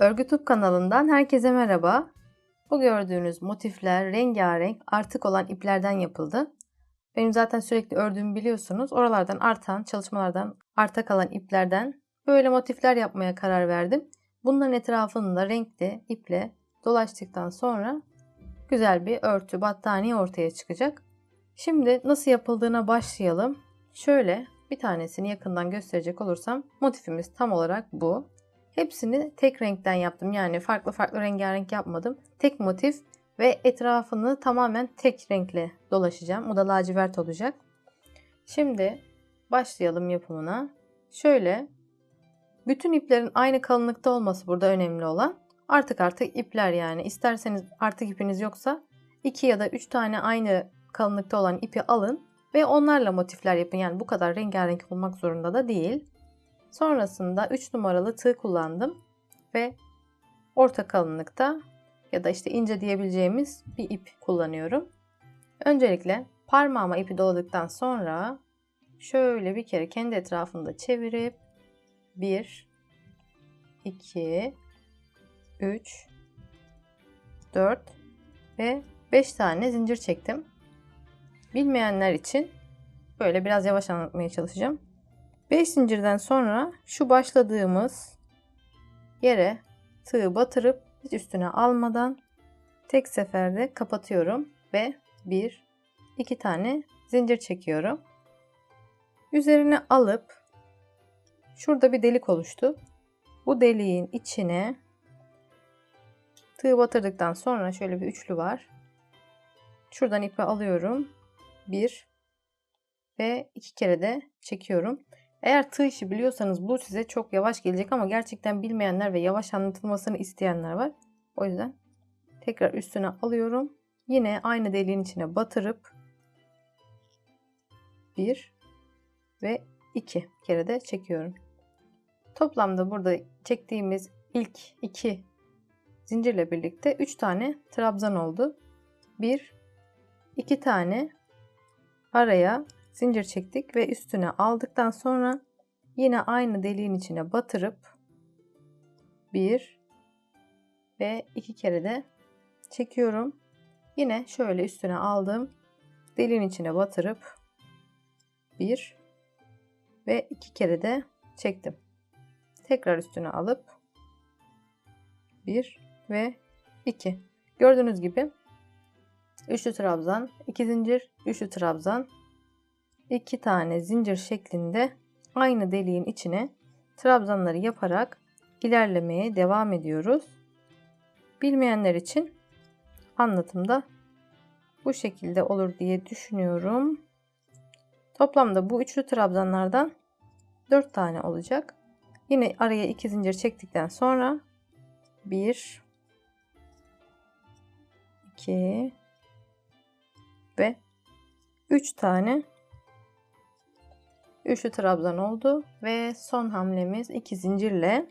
Örgü Tube kanalından herkese merhaba. Bu gördüğünüz motifler rengarenk artık olan iplerden yapıldı. Benim zaten sürekli ördüğümü biliyorsunuz. Oralardan artan, çalışmalardan arta kalan iplerden böyle motifler yapmaya karar verdim. Bunların etrafını da renkli iple dolaştıktan sonra güzel bir örtü, battaniye ortaya çıkacak. Şimdi nasıl yapıldığına başlayalım. Şöyle bir tanesini yakından gösterecek olursam motifimiz tam olarak bu. Hepsini tek renkten yaptım. Yani farklı farklı rengarenk yapmadım. Tek motif ve etrafını tamamen tek renkle dolaşacağım. O da lacivert olacak. Şimdi başlayalım yapımına. Şöyle bütün iplerin aynı kalınlıkta olması burada önemli olan. Artık artık ipler yani. İsterseniz artık ipiniz yoksa 2 ya da 3 tane aynı kalınlıkta olan ipi alın ve onlarla motifler yapın. Yani bu kadar rengarenk olmak zorunda da değil. Sonrasında 3 numaralı tığ kullandım ve orta kalınlıkta ya da işte ince diyebileceğimiz bir ip kullanıyorum. Öncelikle parmağıma ipi doladıktan sonra şöyle bir kere kendi etrafında çevirip 1 2 3 4 ve 5 tane zincir çektim. Bilmeyenler için böyle biraz yavaş anlatmaya çalışacağım. 5 zincirden sonra şu başladığımız yere tığı batırıp hiç üstüne almadan tek seferde kapatıyorum ve 1 2 tane zincir çekiyorum. Üzerine alıp şurada bir delik oluştu. Bu deliğin içine tığ batırdıktan sonra şöyle bir üçlü var. Şuradan ipi alıyorum. 1 ve 2 kere de çekiyorum. Eğer tığ işi biliyorsanız bu size çok yavaş gelecek ama gerçekten bilmeyenler ve yavaş anlatılmasını isteyenler var. O yüzden tekrar üstüne alıyorum. Yine aynı deliğin içine batırıp 1 ve 2 kere de çekiyorum. Toplamda burada çektiğimiz ilk 2 zincirle birlikte 3 tane trabzan oldu. 1 2 tane araya zincir çektik ve üstüne aldıktan sonra yine aynı deliğin içine batırıp bir ve iki kere de çekiyorum. Yine şöyle üstüne aldım. Deliğin içine batırıp bir ve iki kere de çektim. Tekrar üstüne alıp bir ve iki. Gördüğünüz gibi üçlü trabzan, iki zincir, üçlü trabzan, iki tane zincir şeklinde aynı deliğin içine trabzanları yaparak ilerlemeye devam ediyoruz. Bilmeyenler için anlatımda bu şekilde olur diye düşünüyorum. Toplamda bu üçlü trabzanlardan 4 tane olacak. Yine araya 2 zincir çektikten sonra 1 2 ve 3 tane Üçlü trabzan oldu ve son hamlemiz iki zincirle.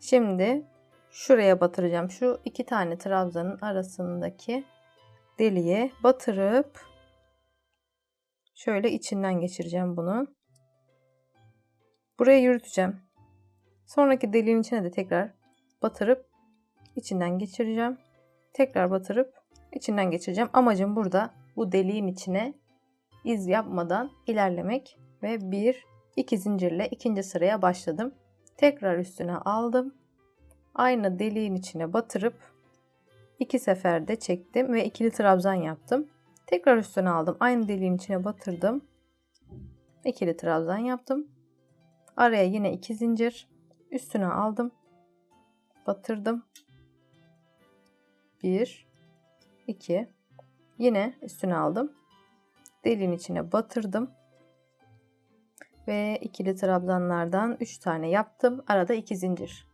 Şimdi şuraya batıracağım. Şu iki tane trabzanın arasındaki deliğe batırıp şöyle içinden geçireceğim bunu. Buraya yürüteceğim. Sonraki deliğin içine de tekrar batırıp içinden geçireceğim. Tekrar batırıp içinden geçireceğim. Amacım burada bu deliğin içine iz yapmadan ilerlemek ve bir iki zincirle ikinci sıraya başladım. Tekrar üstüne aldım. Aynı deliğin içine batırıp iki seferde çektim ve ikili trabzan yaptım. Tekrar üstüne aldım. Aynı deliğin içine batırdım. İkili trabzan yaptım. Araya yine iki zincir. Üstüne aldım. Batırdım. 1 2 Yine üstüne aldım. Deliğin içine batırdım ve ikili trabzanlardan 3 tane yaptım. Arada 2 zincir.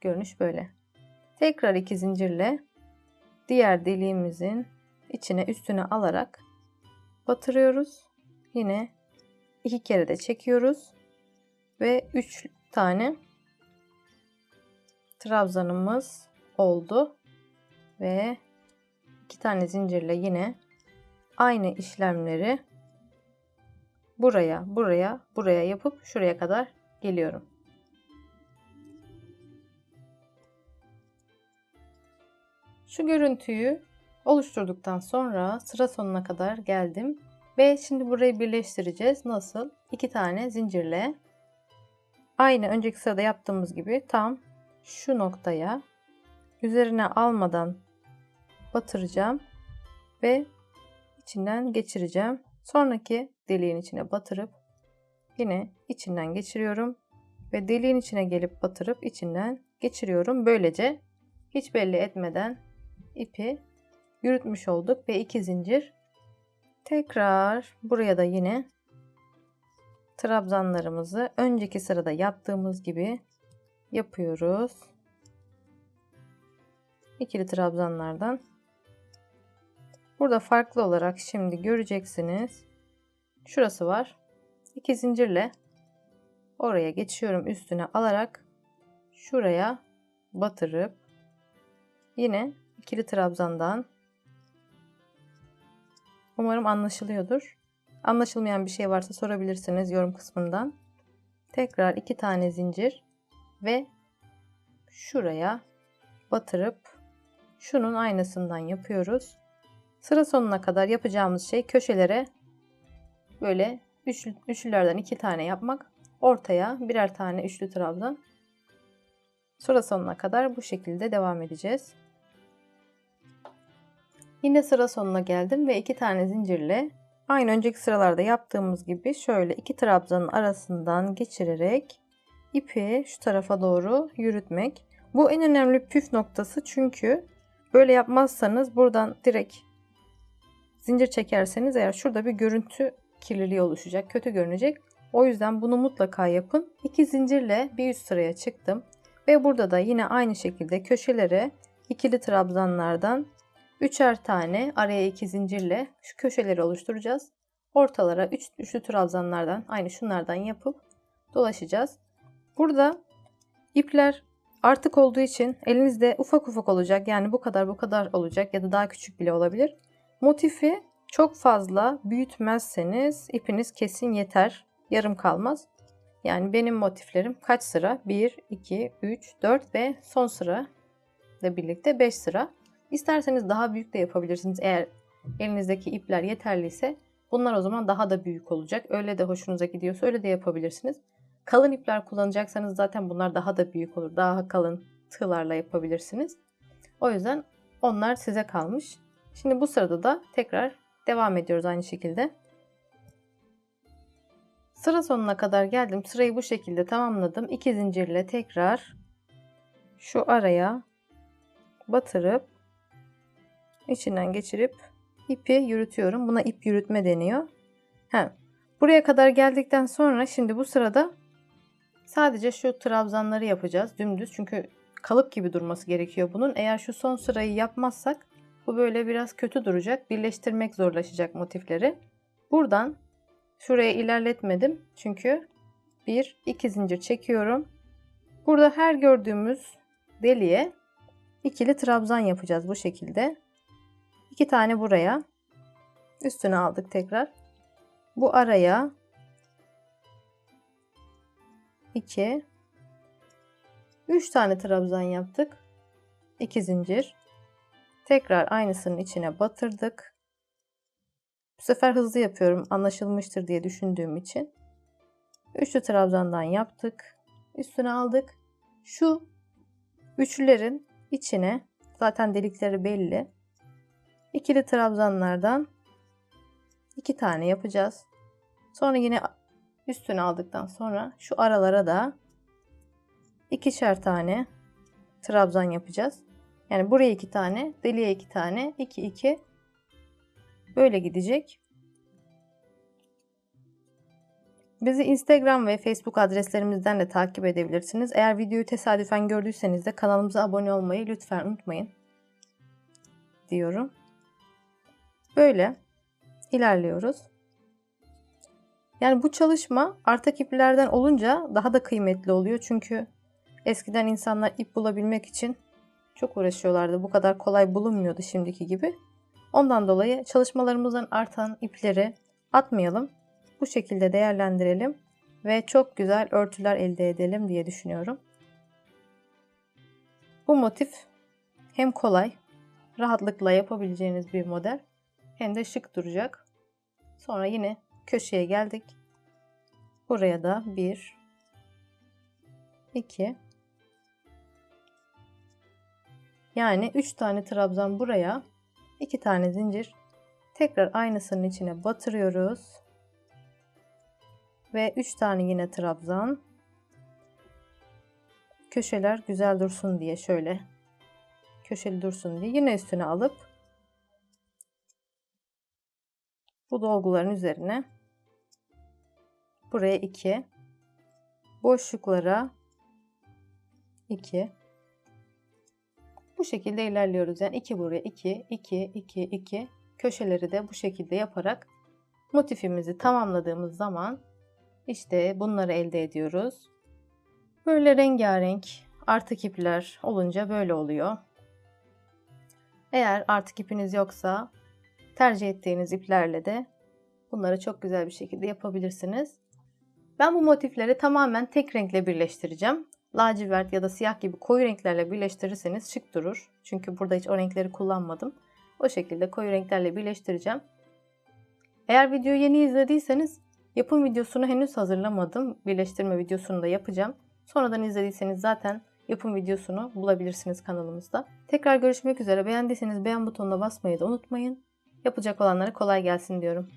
Görünüş böyle. Tekrar 2 zincirle diğer deliğimizin içine üstüne alarak batırıyoruz. Yine iki kere de çekiyoruz ve 3 tane trabzanımız oldu ve iki tane zincirle yine aynı işlemleri buraya, buraya, buraya yapıp şuraya kadar geliyorum. Şu görüntüyü oluşturduktan sonra sıra sonuna kadar geldim. Ve şimdi burayı birleştireceğiz. Nasıl? İki tane zincirle aynı önceki sırada yaptığımız gibi tam şu noktaya üzerine almadan batıracağım ve içinden geçireceğim. Sonraki deliğin içine batırıp yine içinden geçiriyorum ve deliğin içine gelip batırıp içinden geçiriyorum. Böylece hiç belli etmeden ipi yürütmüş olduk ve iki zincir tekrar buraya da yine trabzanlarımızı önceki sırada yaptığımız gibi yapıyoruz. İkili trabzanlardan. Burada farklı olarak şimdi göreceksiniz. Şurası var. İki zincirle oraya geçiyorum üstüne alarak şuraya batırıp yine ikili trabzandan umarım anlaşılıyordur. Anlaşılmayan bir şey varsa sorabilirsiniz yorum kısmından. Tekrar iki tane zincir ve şuraya batırıp şunun aynısından yapıyoruz. Sıra sonuna kadar yapacağımız şey köşelere böyle üçlü, üçlülerden iki tane yapmak. Ortaya birer tane üçlü trabzan. Sıra sonuna kadar bu şekilde devam edeceğiz. Yine sıra sonuna geldim ve iki tane zincirle aynı önceki sıralarda yaptığımız gibi şöyle iki trabzanın arasından geçirerek ipi şu tarafa doğru yürütmek. Bu en önemli püf noktası çünkü böyle yapmazsanız buradan direkt zincir çekerseniz eğer şurada bir görüntü kirliliği oluşacak, kötü görünecek. O yüzden bunu mutlaka yapın. İki zincirle bir üst sıraya çıktım. Ve burada da yine aynı şekilde köşelere ikili trabzanlardan üçer tane araya iki zincirle şu köşeleri oluşturacağız. Ortalara üç, üçlü trabzanlardan aynı şunlardan yapıp dolaşacağız. Burada ipler artık olduğu için elinizde ufak ufak olacak. Yani bu kadar bu kadar olacak ya da daha küçük bile olabilir. Motifi çok fazla büyütmezseniz ipiniz kesin yeter. Yarım kalmaz. Yani benim motiflerim kaç sıra? 1, 2, 3, 4 ve son sıra ile birlikte 5 sıra. İsterseniz daha büyük de yapabilirsiniz. Eğer elinizdeki ipler yeterliyse bunlar o zaman daha da büyük olacak. Öyle de hoşunuza gidiyorsa öyle de yapabilirsiniz. Kalın ipler kullanacaksanız zaten bunlar daha da büyük olur. Daha kalın tığlarla yapabilirsiniz. O yüzden onlar size kalmış. Şimdi bu sırada da tekrar devam ediyoruz aynı şekilde. Sıra sonuna kadar geldim. Sırayı bu şekilde tamamladım. İki zincirle tekrar şu araya batırıp içinden geçirip ipi yürütüyorum. Buna ip yürütme deniyor. He. Buraya kadar geldikten sonra şimdi bu sırada sadece şu trabzanları yapacağız dümdüz. Çünkü kalıp gibi durması gerekiyor bunun. Eğer şu son sırayı yapmazsak bu böyle biraz kötü duracak. Birleştirmek zorlaşacak motifleri. Buradan şuraya ilerletmedim. Çünkü bir iki zincir çekiyorum. Burada her gördüğümüz deliğe ikili trabzan yapacağız bu şekilde. İki tane buraya. Üstüne aldık tekrar. Bu araya 2 3 tane trabzan yaptık. 2 zincir. Tekrar aynısının içine batırdık. Bu sefer hızlı yapıyorum anlaşılmıştır diye düşündüğüm için. Üçlü trabzandan yaptık. Üstüne aldık. Şu üçlülerin içine zaten delikleri belli. İkili trabzanlardan iki tane yapacağız. Sonra yine üstüne aldıktan sonra şu aralara da ikişer tane trabzan yapacağız. Yani buraya iki tane, deliğe iki tane, iki iki böyle gidecek. Bizi Instagram ve Facebook adreslerimizden de takip edebilirsiniz. Eğer videoyu tesadüfen gördüyseniz de kanalımıza abone olmayı lütfen unutmayın diyorum. Böyle ilerliyoruz. Yani bu çalışma artak iplerden olunca daha da kıymetli oluyor. Çünkü eskiden insanlar ip bulabilmek için çok uğraşıyorlardı. Bu kadar kolay bulunmuyordu şimdiki gibi. Ondan dolayı çalışmalarımızdan artan ipleri atmayalım. Bu şekilde değerlendirelim ve çok güzel örtüler elde edelim diye düşünüyorum. Bu motif hem kolay rahatlıkla yapabileceğiniz bir model. Hem de şık duracak. Sonra yine köşeye geldik. Buraya da 1 2 Yani 3 tane trabzan buraya, 2 tane zincir. Tekrar aynısının içine batırıyoruz. Ve 3 tane yine trabzan. Köşeler güzel dursun diye şöyle köşeli dursun diye yine üstüne alıp bu dolguların üzerine buraya 2 boşluklara 2 bu şekilde ilerliyoruz. Yani 2 buraya 2 2 2 2 köşeleri de bu şekilde yaparak motifimizi tamamladığımız zaman işte bunları elde ediyoruz. Böyle rengarenk artık ipler olunca böyle oluyor. Eğer artık ipiniz yoksa tercih ettiğiniz iplerle de bunları çok güzel bir şekilde yapabilirsiniz. Ben bu motifleri tamamen tek renkle birleştireceğim. Lacivert ya da siyah gibi koyu renklerle birleştirirseniz şık durur. Çünkü burada hiç o renkleri kullanmadım. O şekilde koyu renklerle birleştireceğim. Eğer videoyu yeni izlediyseniz yapım videosunu henüz hazırlamadım. Birleştirme videosunu da yapacağım. Sonradan izlediyseniz zaten yapım videosunu bulabilirsiniz kanalımızda. Tekrar görüşmek üzere. Beğendiyseniz beğen butonuna basmayı da unutmayın. Yapacak olanlara kolay gelsin diyorum.